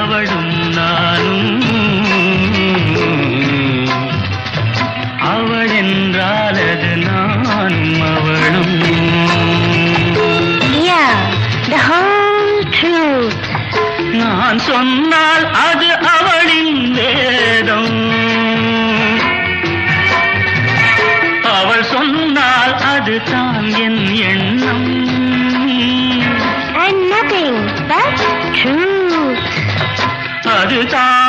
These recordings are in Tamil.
அவளும் 回家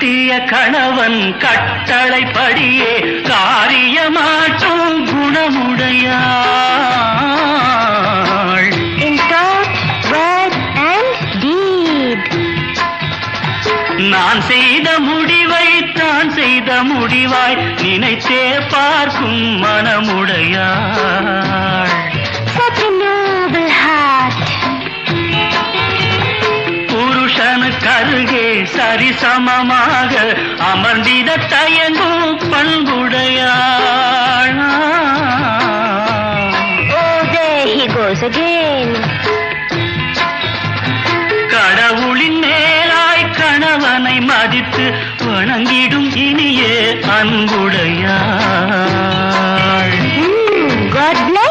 கட்டிய கணவன் கட்டளைப்படியே காரியமாற்றும் குணமுடையாள் நான் செய்த முடிவை தான் செய்த முடிவாய் நினைத்தே பார்க்கும் மனமுடையாள் Such a noble heart. சரிசமமாக அமர்ந்திட தயங்கும் பண்புடையாள். கடவுளின் மேலாய் கணவனை மதித்து வணங்கிடும் இனிய அன்புடையாள். God bless.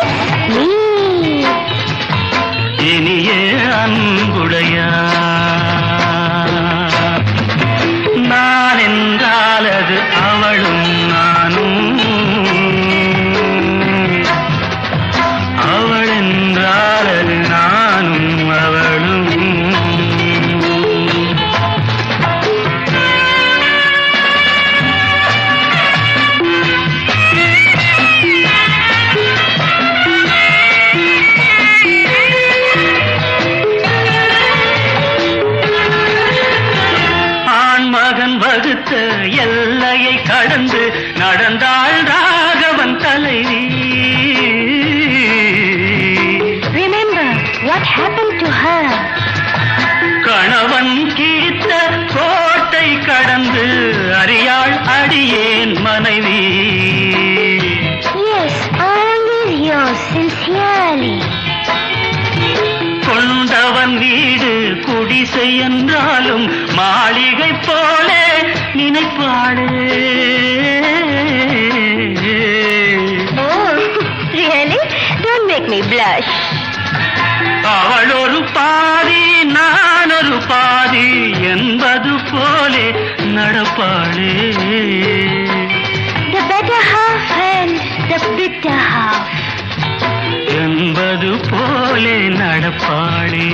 வகுத்த எல்லையை கடந்து நடந்தாள் ராகவன் தலைவி to her. கணவன் கீத்த கோட்டை கடந்து அறியாள் அடியேன் மனைவி. கொண்டவன் வீடு குடிசை என்றாலும் மாளிகை போல நினைப்பாளே Oh, really? Don't make me blush. அவள் ஒரு பாதி நான் ஒரு பாதி என்பது போலே நடப்பாளே. என்பது போலே நடப்பாளே